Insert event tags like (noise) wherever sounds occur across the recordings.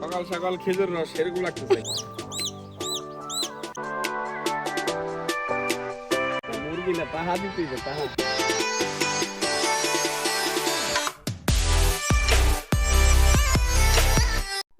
সকাল সকাল খেজুর রস এরকম লাগতেছে। মুরগি না তাহা দিতেই তাহা।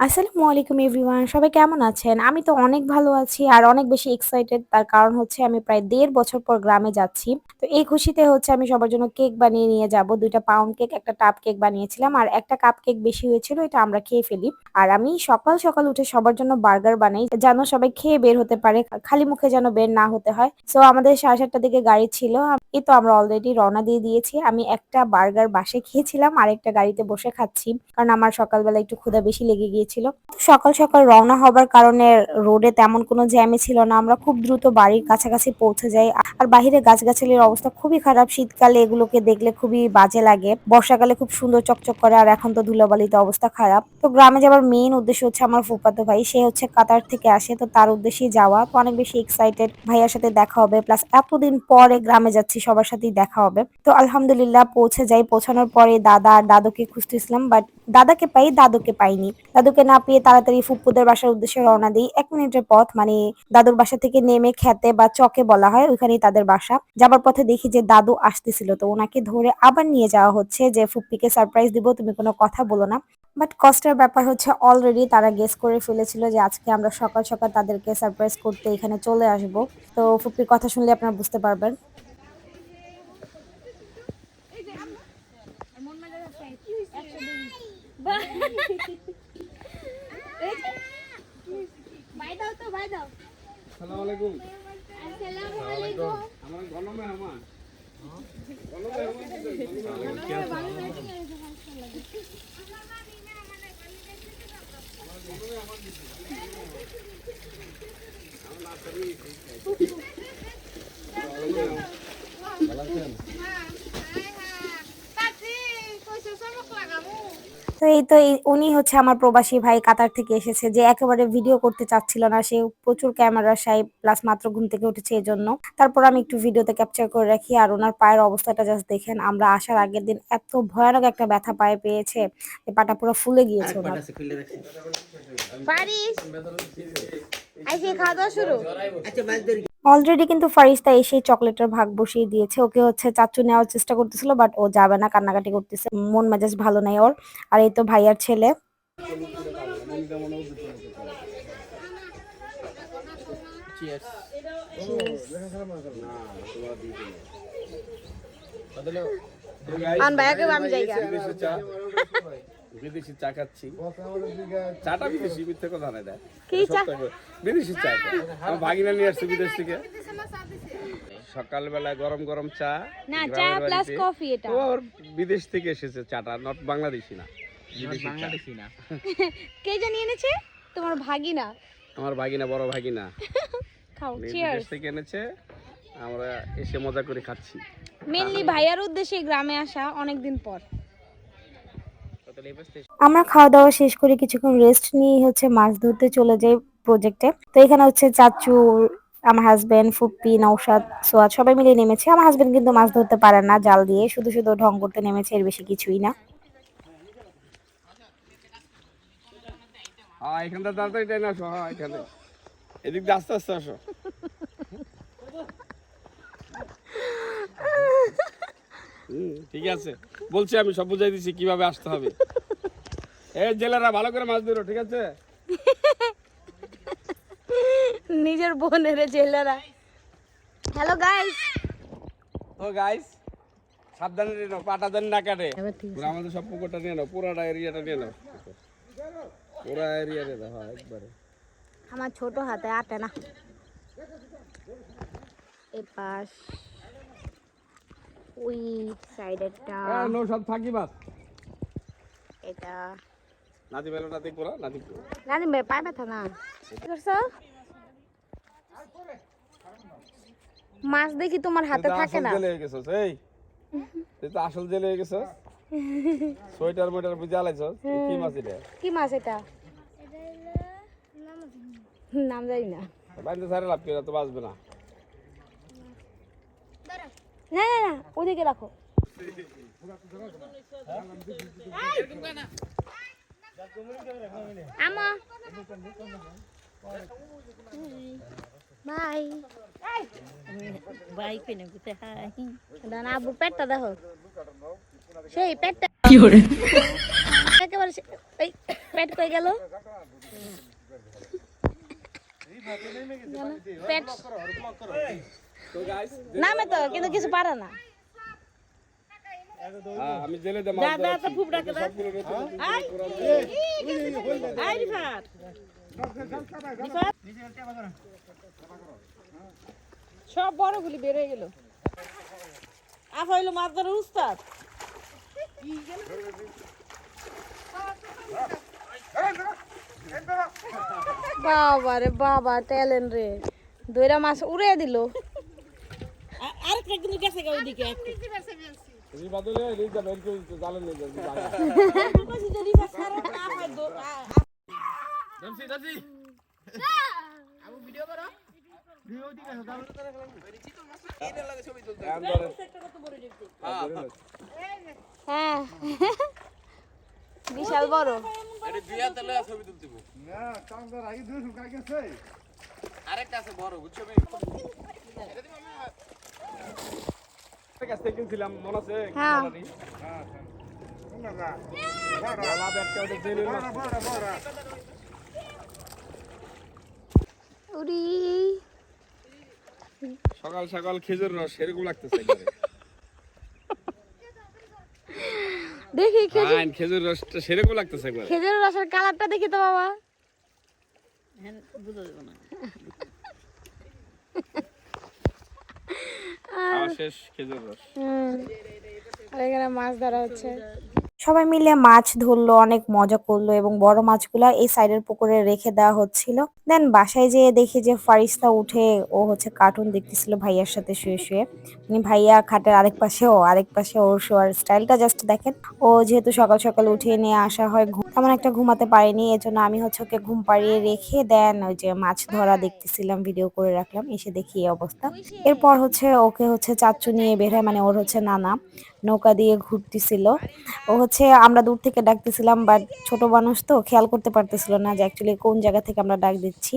আসসালামু আলাইকুম এভরিওয়ান, সবাই কেমন আছেন? আমি তো অনেক ভালো আছি আর অনেক বেশি এক্সাইটেড তার কারণ হচ্ছে আমি প্রায় দেড় বছর পর গ্রামে যাচ্ছি। তো এই খুশিতে হচ্ছে আমি সবার জন্য কেক বানিয়ে নিয়ে যাব। দুইটা পাউন্ড কেক একটা টাপ কেক বানিয়েছিলাম আর একটা কাপ কেক বেশি হয়েছিল, এটা আমরা খেয়ে ফেলি। আর আমি সকাল সকাল উঠে সবার জন্য বার্গার বানাই, যেন সবাই খেয়ে বের হতে পারে, খালি মুখে যেন বের না হতে হয়। সো আমাদের সাড়ে সাতটার দিকে গাড়ি ছিল, এই তো আমরা অলরেডি রওনা দিয়ে দিয়েছি। আমি একটা বার্গার বাসে খেয়েছিলাম আর একটা গাড়িতে বসে খাচ্ছি। কারণ আমার সকালবেলা একটু ক্ষুধা বেশি লেগে গিয়েছিল। তো সকাল সকাল রওনা হবার কারণে রোডে তেমন কোনো জ্যামে ছিল না। আমরা খুব দ্রুত বাড়ির কাছাকাছি পৌঁছে যাই। আর বাহিরে গাছগাছালির অবস্থা খুবই খারাপ। শীতকালে এগুলোকে দেখলে খুবই বাজে লাগে। বর্ষাকালে খুব সুন্দর চকচক করে। আর এখন তো ধুলাবালিতে অবস্থা খারাপ। তো গ্রামে যাওয়ার মেইন উদ্দেশ্য হচ্ছে আমার ফুফাতো ভাই। সে হচ্ছে কাতার থেকে আসে। তো তার উদ্দেশ্যে যাওয়া। তো অনেক বেশি এক্সাইটেড ভাইয়ার সাথে দেখা হবে। প্লাস এতদিন পরে গ্রামে যাচ্ছি। সবার সাথেই দেখা হবে। তো আলহামদুলিল্লাহ পৌঁছে যাই। পৌঁছানোর পরে দাদা আর দাদুকে খুঁজতেছিলাম। বাট দাদাকে পাই, দাদুকে পাইনি। দাদুকে না পেয়ে তাড়াতাড়ি ফুপ্পুদের বাসার উদ্দেশ্যে রওনা দিই এক মিনিটের পথ মানে দাদুর বাসা থেকে নেমে খেতে বা চকে বলা হয় ওইখানেই তাদের বাসা যাবার পথে দেখি যে দাদু আসতেছিল তো ওনাকে ধরে আবার নিয়ে যাওয়া হচ্ছে যে ফুপ্পিকে সারপ্রাইজ দিব তুমি কোনো কথা বলো না বাট কষ্টের ব্যাপার হচ্ছে অলরেডি তারা গেস করে ফেলেছিল যে আজকে আমরা সকাল সকাল তাদেরকে সারপ্রাইজ করতে এখানে চলে আসব তো ফুপ্পির কথা শুনলে আপনারা বুঝতে পারবেন ভাই দাও তো ভাই দাও। আসসালামু আলাইকুম। আসসালামু আলাইকুম। আমার গণমে আমার। গণমে কাছি কইছো চমক লাগামু তো এই তো এই- উনি হচ্ছে আমার প্রবাসী ভাই কাতার থেকে এসেছে যে একেবারে ভিডিও করতে চাচ্ছিল না। সে প্রচুর ক্যামেরা সাই প্লাস মাত্র ঘুম থেকে উঠেছে এই জন্য তারপর আমি একটু ভিডিওতে ক্যাপচার করে রাখি আর ওনার পায়ের অবস্থাটা জাস্ট দেখেন আমরা আসার আগের দিন এত ভয়ানক একটা ব্যথা পায়ে পেয়েছে যে পাটা পুরো ফুলে গিয়েছে ওনার। খাওয়া দাওয়া শুরু অলরেডি কিন্তু ফারিস্তা এসে চকলেটের ভাগ বসিয়ে দিয়েছে। ওকে হচ্ছে চাচু নেওয়ার চেষ্টা করতেছিল বাট ও যাবে না কান্নাকাটি করতেছে। মন মেজাজ ভালো নাই ওর। আর এই তো ভাইয়ার ছেলে। আন ভাইয়াকে আমি যাইগা বিদেশি চা খাচ্ছি। চাটা বিদেশি মিথ্যে কথা দেয় বিদেশি চা আমার ভাগিনা নিয়ে আসছে বিদেশ থেকে। সকালবেলা গরম গরম চা না চা প্লাস কফি এটা। ওর বিদেশ থেকে এসেছে চাটা নট বাংলাদেশি না বিদেশি চা। (laughs) কে জানি এনেছে? তোমার ভাগিনা। আমার ভাগিনা বড় ভাগিনা। খাও চিয়ার্স বিদেশ থেকে এনেছে আমরা এসে মজা করে খাচ্ছি। মেনলি ভাইয়ার উদ্দেশ্যে গ্রামে আসা অনেকদিন পর। আমরা খাওয়া দাওয়া শেষ করে কিছুক্ষণ রেস্ট নিয়ে হচ্ছে মাছ ধরতে চলে যাই প্রজেক্টে তো এখানে হচ্ছে চাচু, আমার হাজবেন্ড ফুপ্পি নৌসাদ সোয়াদ সবাই মিলে নেমেছে। আমার হাজবেন্ড কিন্তু মাছ ধরতে পারে না জাল দিয়ে, শুধু শুধু ঢং করতে নেমেছে, এর বেশি কিছুই না। হ্যাঁ হ্যাঁ এদিক দিয়ে আস্তে আস্তে আসো। ঠিক আছে। বলছি আমি সব বুঝাই দিচ্ছি কীভাবে আসতে হবে। এই জেলেরা ভালো করে মাছ ধরো ঠিক আছে? নিজের বোনের জেলেরা। হ্যালো গাইস ও গাইস সাবধানে নিয়ে নাও পাটা যেন না কাটে। পুরো আমাদের সব পুকুরটা নিয়ে নাও পুরোটা এরিয়াটা নিয়ে নাও। পুরো এরিয়া নিয়ে নাও একবারে। আমার ছোট হাতে আটে না। এই পাশ ওই সাইডেরটা। হ্যাঁ নো সব থাকি মাছ এটা। বেলো নাতি পুরা নানি বে পায় ব্যথা না। কি করছ? মাছ দেখি তোমার হাতে থাকে না। জেলে গেছস এই। তুই তো আসল জেলে হয়ে গেছস। সোয়েটার মোয়েটার বুঝে কি মাছ এটা? কি মাছ এটা? নাম জানি না। বাইন্দে সারে লাভ করে তো বাঁচবে না। না না ওদিকে রাখো। আমা। বাই। বাই পেনে গুতে হাই। পেটটা দেখো। সেই পেটটা একেবারে এই পেট কই গেল? পেট নামে তো কিন্তু কিছু পারে না। আমি জেলে দে মাছ দাদা তো খুব ডাকে দাদা সবগুলো নতুন নতুন আই আই রিফাত সব বড়গুলি বের হয়ে গেল। আপ হইল মাছ ধরার উস্তাদ। বাবা রে বাবা ট্যালেন্ট রে। দইরা মাছ উড়ে দিল। আরেকটা কিন্তু গেছে গা ওইদিকে একটু। এই বাদলে বের করে জালেন নিয়ে যাবে বলছি যে রিফাত ছাড়া না হয় দো- আ- আ- দমসি দমসি হ্যাঁ বিশাল বড় আরেকটা আছে বড় বুঝছ? কিনছিলাম মনে আছে? হ্যাঁ। সকাল সকাল খেজুর রস এরকম লাগতেছে দেখি খেজুর খেজুর রসটা সেরকম লাগতেছে খেজুর রসের কালারটা দেখি তো বাবা। হ্যাঁ, বুঝা যাবে না। শেষ খেজুর রস। আর এখানে মাছ ধরা হচ্ছে। সবাই মিলে মাছ ধরলো, অনেক মজা করল এবং বড় মাছগুলা এই সাইডের পুকুরে রেখে দেওয়া হচ্ছিল। দেন বাসায় যেয়ে দেখি যে ফারিস্তা উঠে ও হচ্ছে কার্টুন দেখতেছিল ভাইয়ার সাথে শুয়ে শুয়ে। মানে ভাইয়া খাটের আরেক পাশে ও আরেক পাশে ওর শোয়ার স্টাইলটা জাস্ট দেখেন। ও যেহেতু সকাল সকাল উঠিয়ে নিয়ে আসা হয় তেমন একটা ঘুমাতে পারিনি, এজন্য আমি হচ্ছে ওকে ঘুম পাড়িয়ে রেখে দেন ওই যে মাছ ধরা দেখতেছিলাম ভিডিও করে রাখলাম, এসে দেখি এই অবস্থা। এরপর হচ্ছে ওকে হচ্ছে চাচ্চু নিয়ে বের হয় মানে ওর হচ্ছে নানা নৌকা দিয়ে ঘুরতেছিল। ও হচ্ছে আমরা দূর থেকে ডাকতেছিলাম বাট ছোট মানুষ তো খেয়াল করতে পারতেছিল না যে অ্যাকচুয়ালি কোন জায়গা থেকে আমরা ডাক দিচ্ছি।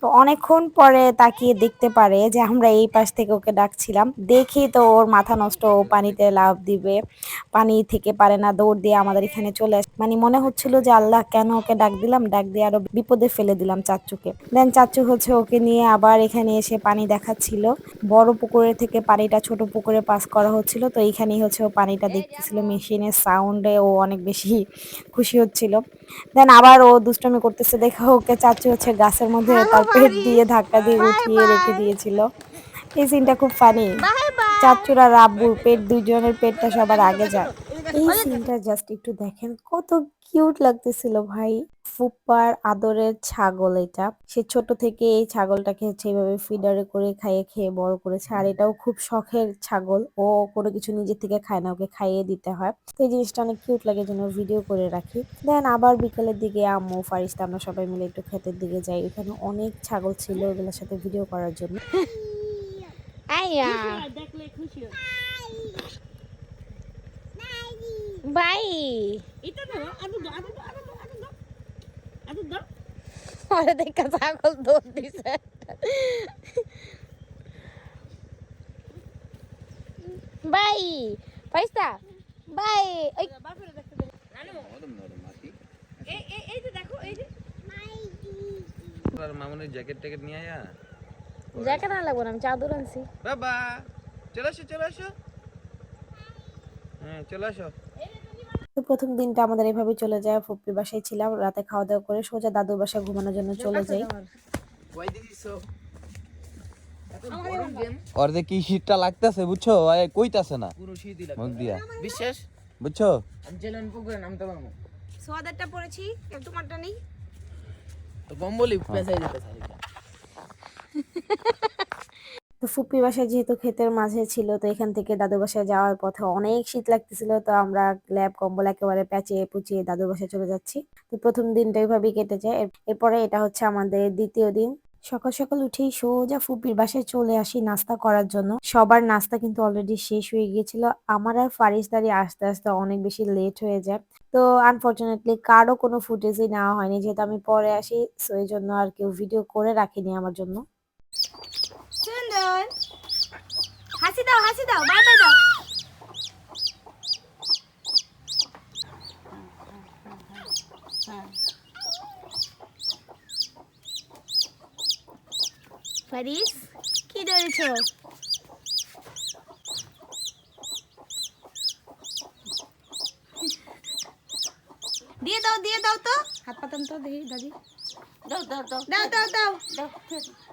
তো অনেকক্ষণ পরে তাকিয়ে দেখতে পারে যে আমরা এই পাশ থেকে ওকে ডাকছিলাম। দেখি তো ওর মাথা নষ্ট, ও পানিতে লাভ দিবে, পানি থেকে পারে না, দৌড় দিয়ে আমাদের এখানে চলে আসে। মানে মনে হচ্ছিল যে আল্লাহ, কেন ওকে ডাক দিলাম? ডাক দিয়ে আরও বিপদে ফেলে দিলাম চাচ্চুকে দেন চাচু হচ্ছে ওকে নিয়ে আবার এখানে এসে পানি দেখাচ্ছিল। বড় পুকুরে থেকে পানিটা ছোট পুকুরে পাস করা হচ্ছিল, তো এইখানেই হচ্ছে ও পানিটা দেখতেছিল। মেশিনের সাউন্ডে অনেক বেশি খুশি হচ্ছিল। দেন আবার ও দুষ্টমি করতেছে দেখে ওকে চাচ্ছি হচ্ছে গাছের মধ্যে তার পেট দিয়ে ধাক্কা দিয়ে উঠিয়ে রেখে দিয়েছিল। এই সিনটা খুব ফানি চাচ্চুরা রাব্বুর পেট দুজনের পেটটা সবার আগে যায়। এই সিনটা জাস্ট একটু দেখেন কত কিউট লাগতেছিল ভাই। ফুপ্পার আদরের ছাগল এটা। সে ছোট থেকে এই ছাগলটাকে হচ্ছে এইভাবে ফিডারে করে খাইয়ে খেয়ে বড় করেছে। আর এটাও খুব শখের ছাগল। ও কোনো কিছু নিজে থেকে খায় না ওকে খাইয়ে দিতে হয়। তো এই জিনিসটা অনেক কিউট লাগে জন্য ভিডিও করে রাখি। দেন আবার বিকেলের দিকে আম্মু ফারিস্তা আমরা সবাই মিলে একটু ক্ষেতের দিকে যাই। এখানে অনেক ছাগল ছিল ওগুলোর সাথে ভিডিও করার জন্য। আইয়া দেখলে খুশি হয় বাই এটা দাও দাও দাও দাও। দাও। দেখা ছাগল দৌড় দিছে। বাই পয়সা বাই ওই এই এই এই যে দেখো এই যে। আর মামুনের জ্যাকেট ট্যাকেট নিয়ে আয়া। জ্যাকেট না লাগবো না আমি চাদর আনছি। বাবা চলে আসো চলে আসো। হ্যাঁ চলে আসো। প্রথম দিনটা আমাদের এভাবে চলে যায় ফুপির বাসায় ছিলাম রাতে খাওয়া দাওয়া করে সোজা দাদুর বাসায় ঘুমানোর জন্য চলে যাই। ওর যে কি শীতটা লাগতেছে বুঝছ? এ কইতাছে না। মুখ দিয়া। বিশ্বাস? বুঝছ? আমি জেলান পুকুরে নামতে পারব। সোয়াদারটা পরেছি তোমারটা নেই? তো কম্বলি পেঁচাই দিতে চাই। (laughs) তো ফুপির বাসায় যেহেতু ক্ষেতের মাঝে ছিল, তো এখান থেকে দাদু বাসায় যাওয়ার পথে অনেক শীত লাগতেছিল, তো আমরা ল্যাব কম্বল একেবারে প্যাচিয়ে পুচিয়ে দাদু বাসায় চলে যাচ্ছি। তো প্রথম দিনটা ওইভাবেই কেটে যায়। এরপরে এটা হচ্ছে আমাদের দ্বিতীয় দিন। সকাল সকাল উঠেই সোজা ফুপির বাসায় চলে আসি নাস্তা করার জন্য। সবার নাস্তা কিন্তু অলরেডি শেষ হয়ে গিয়েছিল। আমার আর ফারিস দাঁড়িয়ে আস্তে আস্তে অনেক বেশি লেট হয়ে যায়। তো আনফরচুনেটলি কারও কোনো ফুটেজই নেওয়া হয়নি। যেহেতু আমি পরে আসি, সো এই জন্য আর কেউ ভিডিও করে রাখিনি আমার জন্য। সুন্দর হাসি দাও হাসি দাও বাই বাই দাও ফারিস কি ধরেছো? দিয়ে দাও দিয়ে দাও তো। হাত পাতান তো দেখি দাদি। দাও দাও। দাও দাও দাও। দাও দাও।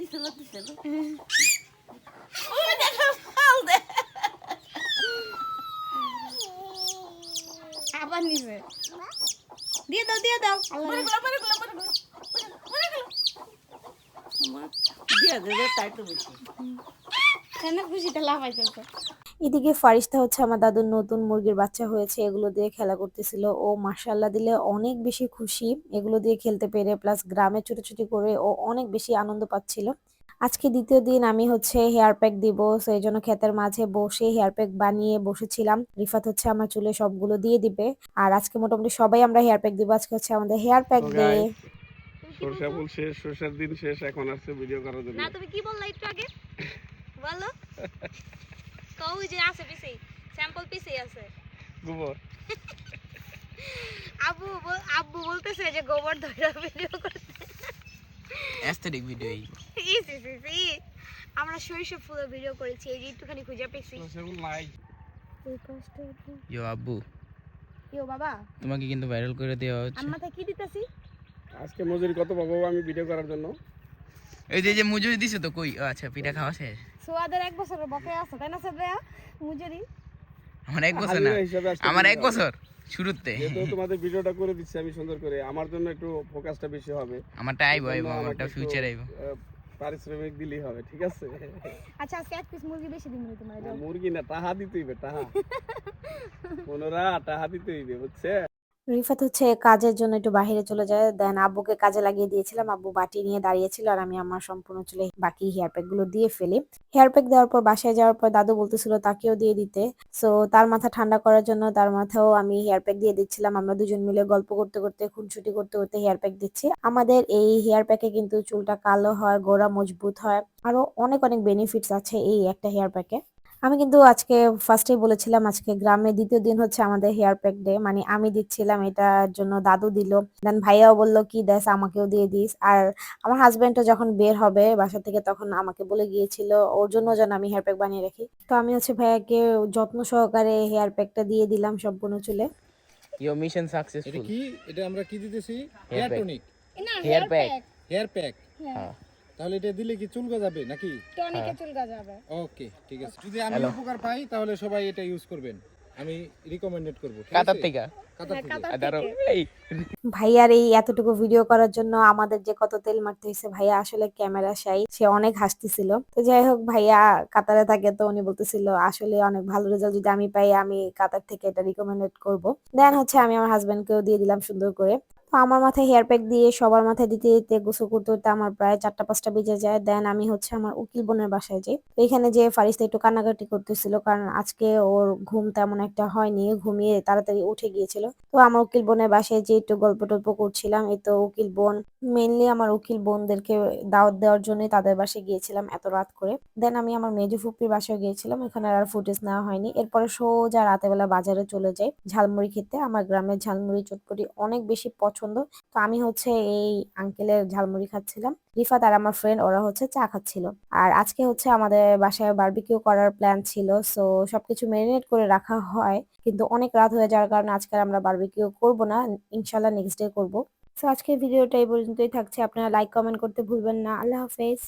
দিছিল দিছিল আবার নিবে দিয়ে দাও দিয়ে দাও পরে গুলো পরে গুলো পরে গুলো পরে গুলো দিয়ে দে তাই তো বেশি কেন খুশিতে লাফাইতেছো এদিকে ফারিস্তা হচ্ছে আমার দাদুর নতুন মুরগির বাচ্চা হয়েছে এগুলো দিয়ে খেলা করতেছিল। ও মার্শাল্লাহ দিলে অনেক বেশি খুশি এগুলো দিয়ে খেলতে পেরে প্লাস গ্রামে ছুটোছুটি করে ও অনেক বেশি আনন্দ পাচ্ছিল। আজকে দ্বিতীয় দিন আমি হচ্ছে হেয়ার প্যাক দিব সো এই জন্য ক্ষেতের মাঝে বসে হেয়ার প্যাক বানিয়ে বসেছিলাম। রিফাত হচ্ছে আমার চুলে সবগুলো দিয়ে দিবে। আর আজকে মোটামুটি সবাই আমরা হেয়ার প্যাক দিব আজকে হচ্ছে আমাদের হেয়ার প্যাক ডে সরষা ফুল শেষ সরষার দিন শেষ এখন আসছে ভিডিও করার জন্য। না তুমি কি বললা একটু আগে? বলো। (laughs) কও যে আছে পিছেই স্যাম্পল পিছেই আছে। গোবর। (laughs) বল- আব্বু বলতেছে যে গোবর ধরে ভিডিও করতে। অ্যাস্থেটিক ভিডিও এই। (laughs) ইস, ইস, ইস, ইস। আমরা শৈশব ফুলের ভিডিও করেছি এই যে একটুখানি খুঁজে পেয়েছি। ফুল ইয়ো আব্বু। ইয়ো বাবা। তোমাকে কিন্তু ভাইরাল করে দেওয়া হচ্ছে। আমার মাথায় কি দিতেছি? আজকে মজুরি কত পাবো আমি ভিডিও করার জন্য? এই যে যে মজুরি দিছে তো কই? ও আচ্ছা পিঠা খাওয়া শেষ। সোয়াদের এক বছরের বকে আছে তাই না সাবরা মুজুরি। আমার এক বছর না আমার এক বছর শুরুতে। যেহেতু তোমাদের ভিডিওটা করে দিচ্ছি আমি সুন্দর করে আমার জন্য একটু ফোকাসটা বেশি হবে। আমারটা আইবো আমাকে আমারটা ফিউচার আইবো। পারিশ্রমিক দিলেই হবে ঠিক আছে? আচ্ছা আজকে এক পিস মুরগি বেশি দিন তোমার মুরগি না টাহা দিতে হইবে টাহা পনেরা (laughs) টাহা দিতে হইবে বুঝছে? রিফাত হচ্ছে কাজের জন্য একটু বাইরে চলে যায়। দেন আব্বুকে কাজে লাগিয়ে দিয়েছিলাম। আব্বু বাটি নিয়ে দাঁড়িয়েছিল আর আমি আমার সম্পূর্ণ চুলে বাকি হেয়ার প্যাকগুলো দিয়ে ফেলি। হেয়ার প্যাক দেওয়ার পর, বাসায় যাওয়ার পর দাদু বলতেছিল তাকেও দিয়ে দিতে। সো তার মাথা ঠান্ডা করার জন্য তার মাথাও আমি হেয়ার প্যাক দিয়ে দিচ্ছিলাম। আমরা দুজন মিলে গল্প করতে করতে, খুনসুটি করতে করতে হেয়ার প্যাক দিচ্ছি। আমাদের এই হেয়ার প্যাকে কিন্তু চুলটা কালো হয়, গোড়া মজবুত হয়। আরও অনেক অনেক বেনিফিটস আছে এই একটা হেয়ার প্যাকে আমি কিন্তু আজকে ফার্স্টেই বলেছিলাম আজকে গ্রামে দ্বিতীয় দিন হচ্ছে আমাদের হেয়ার প্যাক ডে মানে আমি দিচ্ছিলাম এটার জন্য দাদু দিল। দেন ভাইয়াও বলল কি দেস আমাকেও দিয়ে দিস। আর আমার হাজবেন্ডও যখন বের হবে বাসা থেকে তখন আমাকে বলে গিয়েছিল ওর জন্য যেন আমি হেয়ার প্যাক বানিয়ে রাখি। তো আমি হচ্ছে ভাইয়াকে যত্ন সহকারে হেয়ার প্যাকটা দিয়ে দিলাম সম্পূর্ণ চুলে। ইয়ো মিশন সাকসেসফুল এটা কি? এটা আমরা কি দিতেছি? হেয়ার টনিক না হেয়ার প্যাক হেয়ার প্যাক হ্যাঁ। তাহলে এটা দিলে কি চুল গজাবে নাকি? টনিকে চুল গাজাবে ওকে ঠিক আছে। যদি আমি উপকার পাই তাহলে সবাই এটা ইউজ করবেন। আমি রিকমেন্ডেড করব কাতার থেকে? এই। ভাইয়ার এই এতটুকু ভিডিও করার জন্য আমাদের যে কত তেল মারতে হয়েছে ভাইয়া আসলে ক্যামেরা সাই সে অনেক হাসতেছিল। তো যাই হোক ভাইয়া কাতারে থাকে তো উনি বলতেছিল আসলে অনেক ভালো রেজাল্ট যদি আমি পাই আমি কাতার থেকে এটা রিকমেন্ডেড করব। দেন হচ্ছে আমি আমার হাজবেন্ডকেও দিয়ে দিলাম সুন্দর করে। তো আমার মাথায় হেয়ার প্যাক দিয়ে সবার মাথায় দিতে দিতে গোসল করতে করতে আমার প্রায় চারটা, পাঁচটা বেজে যায়। দেন আমি হচ্ছে আমার উকিল বোনের বাসায় যাই। তো এখানে যে ফারিস্তা একটু কান্নাকাটি করতেছিল, কারণ আজকে ওর ঘুম তেমন একটা হয়নি, ঘুমিয়ে তাড়াতাড়ি উঠে গিয়েছিল। তো আমার উকিল বোনের বাসায় যে একটু গল্প টল্প করছিলাম। এই তো উকিল বোন মেনলি আমার উকিল বোনদেরকে দাওয়াত দেওয়ার জন্য তাদের বাসায় গিয়েছিলাম এত রাত করে। দেন আমি আমার মেজু ফুপির বাসায় গিয়েছিলাম, ওখানে আর ফুটেজ নেওয়া হয়নি। এরপরে সোজা রাতেবেলা বাজারে চলে যাই ঝালমুড়ি খেতে। আমার গ্রামের ঝালমুড়ি চটপটি অনেক বেশি পছন্দ তো আমি হচ্ছে এই আঙ্কেলের ঝালমুড়ি খাচ্ছিলাম। রিফাত আর আমার ফ্রেন্ড ওরা হচ্ছে চা খাচ্ছিল। আর আজকে হচ্ছে আমাদের বাসায় বার্বিকিউ করার প্ল্যান ছিল। সো সবকিছু ম্যারিনেট করে রাখা হয়। কিন্তু অনেক রাত হয়ে যাওয়ার কারণে আজকে আমরা বার্বিকিউ করব না। ইনশাল্লাহ নেক্সট ডে করব। তো আজকের ভিডিওটা এই পর্যন্তই থাকছে। আপনারা লাইক কমেন্ট করতে ভুলবেন না। আল্লাহ হাফেজ।